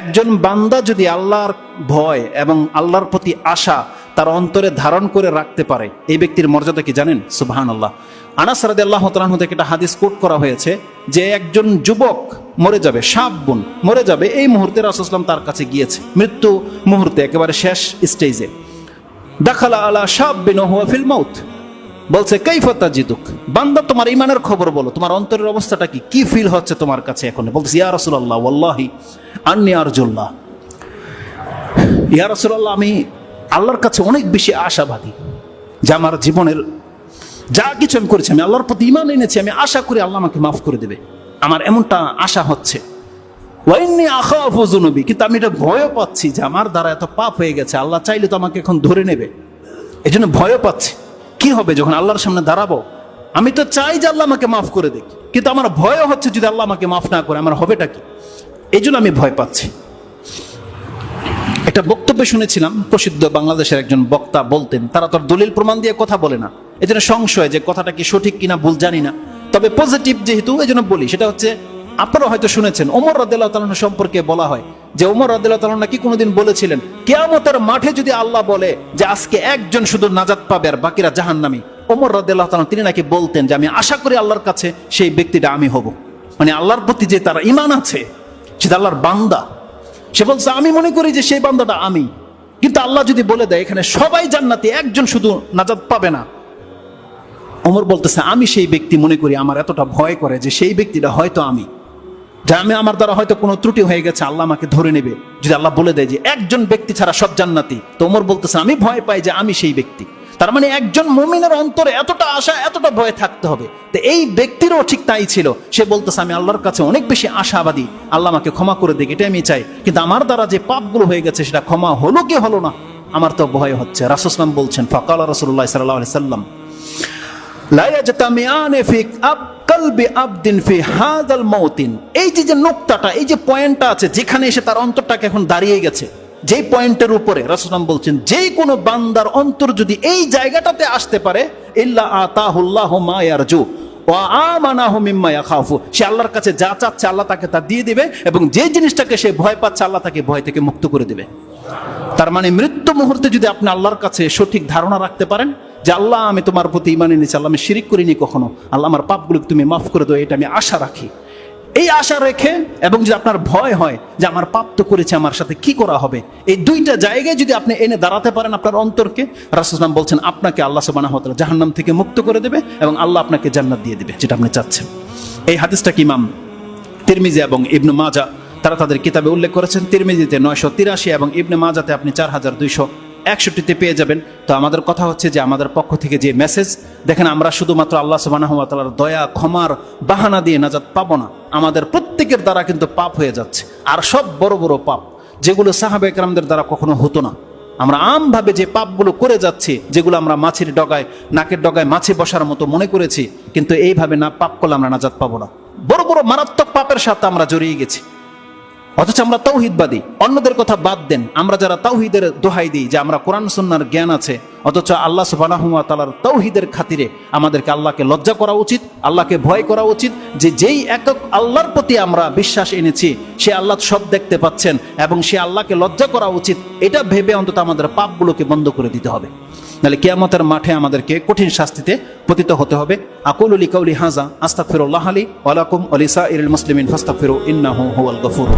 একজন বান্দা যদি আল্লাহর ভয় এবং আল্লাহর প্রতি আশা তার অন্তরে ধারণ করে রাখতে পারে, এই ব্যক্তির মর্যাদা কি জানেন? সুবাহান আল্লাহ আনাস আল্লাহ তালাহ থেকে একটা হাদিস কোট করা হয়েছে যে একজন যুবক মরে যাবে সাপ বোন মরে যাবে, এই মুহূর্তে রাসুসলাম তার কাছে গিয়েছে। মৃত্যু মুহূর্তে একেবারে শেষ স্টেজে দেখালা আলা সাপ বিন ফিল মাউথ বলছে কৈফতা জিতুক বান্দা, তোমার ইমানের খবর বলো। তোমার অন্তরের অবস্থাটা কি? কি ফিল হচ্ছে তোমার কাছে এখন? বলছে ইয়া রসুল্লাহ ওয়াল্লাহি আন্নি আরজুল্লাহ। ইয়া রসুল্লাহ আমি আল্লাহর কাছে অনেক বেশি আশাবাদী যে আমার জীবনের যা কিছু আমি করেছি, আমি আল্লাহর প্রতি ইমান এনেছি, আমি আশা করি আল্লাহ আমাকে মাফ করে দেবে। আমার এমনটা আশা হচ্ছে। ওয়াইন্নি আখাফু যুনুবি, কিন্তু আমি এটা ভয়ও পাচ্ছি যে আমার দ্বারা এত পাপ হয়ে গেছে। আল্লাহ চাইলে তো আমাকে এখন ধরে নেবে। এই জন্য ভয়ও পাচ্ছি। কি হবে যখন আল্লাহর সামনে দাঁড়াবো? আমি তো চাই যে আল্লাহ আমাকে মাফ করে দিক। কিন্তু আমার ভয়ও হচ্ছে যদি আল্লাহ আমাকে মাফ না করে, আমার হবেটা কি? এই জন্য আমি ভয় পাচ্ছি। একটা বক্তব্য শুনেছিলাম, প্রসিদ্ধ বাংলাদেশের একজন বক্তা বলতেন, তারা তো দলিল প্রমাণ দিয়ে কথা বলে না। এই জন্য সংশয় যে কথাটা কি সঠিক কিনা ভুল জানি না। তবে পজিটিভ যেহেতু, এই জন্য বলি, সেটা হচ্ছে, আপনারা হয়তো শুনেছেন, ওমর তালন সম্পর্কে বলা হয় যে ওমর রাদিল্লাহ তালন নাকি কোনোদিন বলেছিলেন, কেয়ামতের মাঠে যদি আল্লাহ বলে যে আজকে একজন শুধু নাজাত পাবে আর বাকিরা জাহান্নামী ওমর রাদিল্লাহ তালন তিনি নাকি বলতেন যে আমি আশা করি আল্লাহর কাছে সেই ব্যক্তিটা আমি হব। মানে আল্লাহর প্রতি যে তার ইমান আছে সেটা আল্লাহর বান্দা। সে বলছে, আমি মনে করি যে সেই বান্দাটা আমি। কিন্তু আল্লাহ যদি বলে দেয়, এখানে সবাই জান্নাতি, একজন শুধু নাজাদ পাবে না। ওমর বলতেছে, আমি সেই ব্যক্তি মনে করি, আমার এতটা ভয় করে যে সেই ব্যক্তিটা হয়তো আমি। যে আমি আমার দ্বারা হয়তো কোনো ত্রুটি হয়ে গেছে, আল্লাহ আমাকে ধরে নেবে। যদি আল্লাহ বলে দেয় যে একজন ব্যক্তি ছাড়া সব জান্নাতি, তো ওমর বলতেছে, আমি ভয় পাই যে আমি সেই ব্যক্তি। তার মানে একজন মমিনের অন্তরে এতটা আশা, এতটা ভয় থাকতে হবে। তো এই ব্যক্তিরও ঠিক তাই ছিল। সে বলতেছে, আমি আল্লাহর কাছে অনেক বেশি আশাবাদী। আল্লাহ আমাকে ক্ষমা করে দিক, এটাই আমি চাই। কিন্তু আমার দ্বারা যে পাপগুলো হয়ে গেছে, সেটা ক্ষমা হলো কি হলো না? আমার তো ভয় হচ্ছে। রাসুসলাম বলছেন, ফকাল রসুল্লাহ সাল্লাহ সাল্লাম এই যে যে এই যে পয়েন্টটা আছে, যেখানে তার অন্তরটাকে এখন দাঁড়িয়ে গেছে পয়েন্টের উপরে বলছেন বান্দার অন্তর যদি এই জায়গাটাতে আসতে পারে সে আল্লাহর কাছে যা চাচ্ছে, আল্লাহ তাকে তা দিয়ে দিবে, এবং যে জিনিসটাকে সে ভয় পাচ্ছে, আল্লাহ তাকে ভয় থেকে মুক্ত করে দিবে। তার মানে মৃত্যু মুহূর্তে যদি আপনি আল্লাহর কাছে সঠিক ধারণা রাখতে পারেন যে আল্লাহ, আমি তোমার প্রতি ইমানে নিচ্ছি আল্লাহ, আমি শিরিক করিনি কখনো। আল্লাহ, আমার পাপগুলোকে তুমি মাফ করে দাও, এটা আমি আশা রাখি। এই আশা রেখে এবং যদি আপনার ভয় হয় যে আমার পাপ তো করেছে, আমার সাথে কি করা হবে? এই দুইটা জায়গায় যদি আপনি এনে দাঁড়াতে পারেন আপনার অন্তরকে রাসুসলাম বলছেন, আপনাকে আল্লাহ সুবানা হতলা জাহান্নাম থেকে মুক্ত করে দেবে এবং আল্লাহ আপনাকে জান্নাত দিয়ে দেবে, যেটা আপনি চাচ্ছেন। এই হাদিসটা কি ইমাম তিরমিজি এবং ইবনু মাজা তারা তাদের কিতাবে উল্লেখ করেছেন। তিরমিজিতে নয়শো তিরাশি এবং ইবনে মাজাতে আপনি চার হাজার দুইশো একষট্টিতে পেয়ে যাবেন। তো আমাদের কথা হচ্ছে যে আমাদের পক্ষ থেকে যে মেসেজ দেখেন আমরা শুধুমাত্র আল্লাহ সুবাহতালার দয়া, ক্ষমার বাহানা দিয়ে নাজাত পাবো না। আমাদের প্রত্যেকের দ্বারা কিন্তু পাপ হয়ে যাচ্ছে। আর সব বড় বড় পাপ, যেগুলো সাহাবে একরামদের দ্বারা কখনো হতো না। আমরা আমভাবে যে পাপগুলো করে যাচ্ছি, যেগুলো আমরা মাছের ডগায়, নাকের ডগায় মাছে বসার মতো মনে করেছি, কিন্তু এইভাবে না, পাপ করলে আমরা নাজাত পাবো না। বড় বড় মারাত্মক পাপের সাথে আমরা জড়িয়ে গেছি। অথচ আমরা তাওহিদবাদী অন্যদের কথা বাদ দেন। আমরা যারা তাওহিদের দোহাই দিই, যে আমরা কোরআন সন্ন্যার জ্ঞান আছে অথচ আল্লাহ সুবানাহুয়া তালার তৌহিদের খাতিরে আমাদেরকে আল্লাহকে লজ্জা করা উচিত, আল্লাহকে ভয় করা উচিত যে যেই একক আল্লাহর প্রতি আমরা বিশ্বাস এনেছি, সে আল্লাহ সব দেখতে পাচ্ছেন এবং সে আল্লাহকে লজ্জা করা উচিত, এটা ভেবে অন্তত আমাদের পাপগুলোকে বন্ধ করে দিতে হবে। নাহলে কেয়ামতের মাঠে আমাদেরকে কঠিন শাস্তিতে পতিত হতে হবে। আকুল আলী কাউলি হাজা আস্তাফিরুল্লাহ আলী ওয়ালাকুম আলিসা ইরুল মুসলিমিন ফাস্তাফিরু ইন্নাহু হুয়াল গফুর